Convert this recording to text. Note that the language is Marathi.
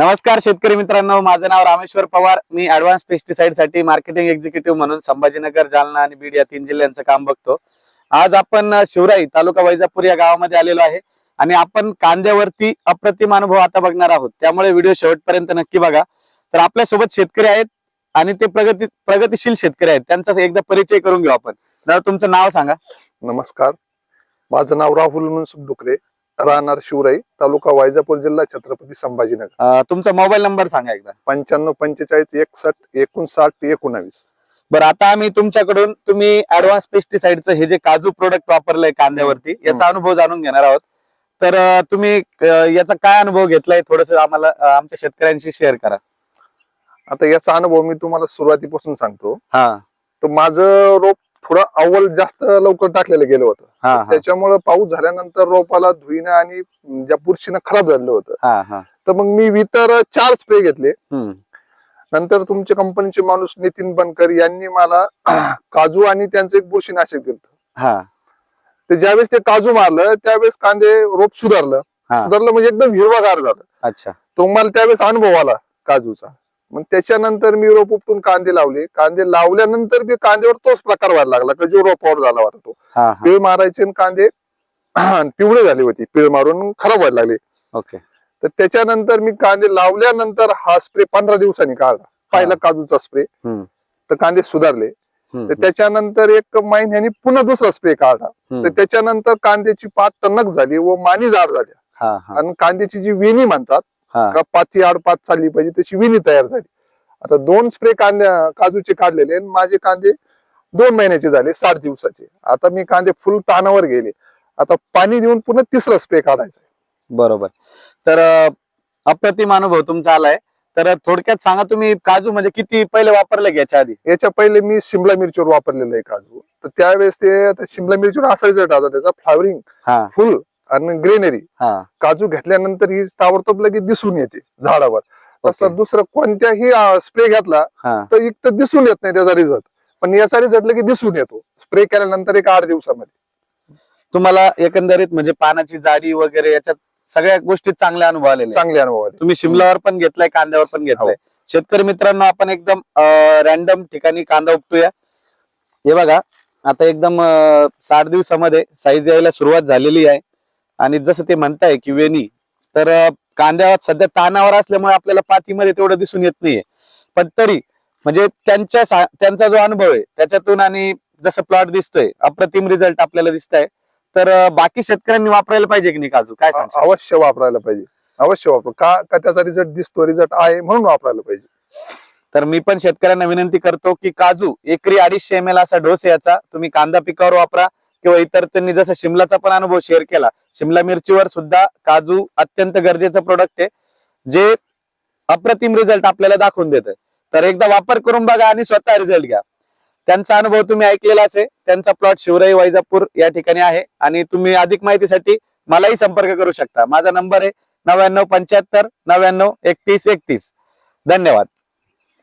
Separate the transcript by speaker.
Speaker 1: नमस्कार शेतकरी मित्रांनो माझं नाव रामेश्वर पवार. मी ऍडव्हान्स पेस्टिसाइडसाठी मार्केटिंग एक्झिक्युटिव्ह म्हणून संभाजीनगर जालना आणि बीड या तीन जिल्ह्यांचं काम बघतो. आज आपण शिवराई तालुका वैजापूर या गावामध्ये आलेलो आहे आणि आपण कांद्यावरती अप्रतिम अनुभव आता बघणार आहोत. त्यामुळे व्हिडिओ शेवटपर्यंत नक्की बघा. तर आपल्यासोबत शेतकरी आहेत आणि ते प्रगती प्रगतिशील शेतकरी आहेत. त्यांचा एकदा परिचय करून घेऊ आपण. दादा तुमचं नाव सांगा.
Speaker 2: नमस्कार. माझं नाव राहुल मनसुख डुकरे. राहणार शिवराई तालुका वैजापूर जिल्हा छत्रपती संभाजीनगर.
Speaker 1: अ, तुमचा मोबाईल नंबर सांगा एकदा.
Speaker 2: पंच्याण्णव पंचेचाळीस एकसष्ट एकोणसाठ एकोणावीस.
Speaker 1: बरं आता आम्ही तुमच्याकडून तुम्ही ऍडव्हान्स पेस्टिसाइडचं हे जे काजू प्रोडक्ट वापरलंय कांद्यावरती याचा अनुभव जाणून घेणार आहोत. तर अं, तुम्ही अं, याचा काय अनुभव घेतलाय? थोडस आम्हाला अं, आमच्या शेतकऱ्यांशी शेअर करा.
Speaker 2: आता याचा अनुभव मी तुम्हाला सुरुवातीपासून सांगतो.
Speaker 1: हा.
Speaker 2: तर माझं रोप थोडं अव्वल जास्त लवकर टाकलेलं गेलं होतं. त्याच्यामुळे पाऊस झाल्यानंतर रोपाला धुईनं आणि ज्या बुरशीनं खराब झालं होतं. तर मग मी वितर चार स्प्रे घेतले. नंतर तुमच्या कंपनीचे माणूस नितीन बनकर यांनी मला काजू आणि त्यांचं एक बुरशीनाशक दिलं
Speaker 1: हा.
Speaker 2: ते ज्यावेळेस ते काजू मारलं त्यावेळेस कांदे रोप सुधारलं. सुधारलं म्हणजे एकदम हिरवागार झालं.
Speaker 1: अच्छा.
Speaker 2: तो मला त्यावेळेस अनुभव आला काजूचा. मग त्याच्यानंतर मी रोप उपटून कांदे लावले. कांदे लावल्यानंतर बी कांद्यावर तोच प्रकार व्हायला लागला का जो रोपावर झाला होता तो. पिळ मारायचे आणि कांदे पिवळे झाले होते. पिळ मारून खराब व्हायला लागले.
Speaker 1: ओके.
Speaker 2: तर त्याच्यानंतर मी कांदे लावल्यानंतर हा स्प्रे पंधरा दिवसांनी काढला. पहिला काजूचा स्प्रे. तर कांदे सुधारले. तर त्याच्यानंतर एक महिन्यानी पुन्हा दुसरा स्प्रे काढला. तर त्याच्यानंतर कांद्याची पात टणक झाली व मानी जाड झाल्या आणि कांद्याची जी वेणी म्हणतात का पाती आड पात चालली पाहिजे तशी वेणी तयार झाली. आता दोन स्प्रे कांद्या काजूचे काढलेले आणि माझे कांदे दोन महिन्याचे झाले साठ दिवसाचे. आता मी कांदे फुल तानावर गेले. आता पाणी देऊन पुन्हा तिसरा स्प्रे काढायचा.
Speaker 1: बरोबर. तर अप्रतिम अनुभव तुमचा आलाय. तर थोडक्यात सांगा तुम्ही काजू म्हणजे किती पहिले वापरले याच्या आधी?
Speaker 2: याच्या पहिले मी शिमला मिरचीवर वापरलेलं आहे काजू. तर त्यावेळेस ते आता शिमला मिरचीवर असा रिझल्ट आला त्याचा फ्लावरिंग फुल आणि ग्रेनरी.
Speaker 1: हा.
Speaker 2: काजू घेतल्यानंतर ही ताबडतोब लगेच दिसून येते झाडावर. तसं दुसरं कोणत्याही स्प्रे घेतला
Speaker 1: हा.
Speaker 2: तर एक तर दिसून येत नाही त्याचा रिझल्ट पण याचा रिझल्ट लगेच दिसून येतो. स्प्रे केल्यानंतर एक आठ दिवसामध्ये.
Speaker 1: तुम्हाला एकंदरीत म्हणजे पानाची जाडी वगैरे याच्यात सगळ्या गोष्टी चांगले अनुभव आहेत.
Speaker 2: चांगले अनुभव आले
Speaker 1: तुम्ही शिमलावर पण घेतलाय कांद्यावर पण घेतलाय.
Speaker 2: हो.
Speaker 1: शेतकरी मित्रांनो आपण एकदम रॅन्डम ठिकाणी कांदा उपटूया. हे बघा आता एकदम अं, साठ दिवसामध्ये साईज यायला सुरुवात झालेली आहे. आणि जसं ते म्हणताय की वेणी तर कांद्यावर सध्या तानावर असल्यामुळे आपल्याला पातीमध्ये तेवढं दिसून येत नाहीये. पण तरी म्हणजे त्यांच्या त्यांचा जो अनुभव आहे त्याच्यातून आणि जसं प्लॉट दिसतोय अप्रतिम रिझल्ट आपल्याला दिसत आहे तर बाकी शेतकऱ्यांनी वापरायला पाहिजे की नाही काजू? काय सांगता
Speaker 2: अवश्य वापरायला पाहिजे. अवश्य वापर का का त्याचा रिझल्ट दिसतो रिझल्ट आहे म्हणून वापरायला पाहिजे.
Speaker 1: तर मी पण शेतकऱ्यांना विनंती करतो की काजू एकरी अडीचशे एम एल असा डोस याचा. तुम्ही कांदा पिकावर वापरा. किंवा इतर त्यांनी जसं शिमलाचा पण अनुभव शेअर केला. शिमला मिरचीवर सुद्धा काजू अत्यंत गरजेचं प्रोडक्ट आहे. जे अप्रतिम रिझल्ट आपल्याला दाखवून देतं तर एकदा वापर करून बघा आणि स्वतः रिझल्ट घ्या. त्यांचा अनुभव तुम्ही ऐकलेलाच आहे. त्यांचा प्लॉट शिवराई वैजापूर या ठिकाणी आहे. आणि तुम्ही अधिक माहितीसाठी मलाही संपर्क करू शकता. माझा नंबर आहे नव्याण्णव पंच्याहत्तर नव्याण्णव एकतीस एकतीस. धन्यवाद.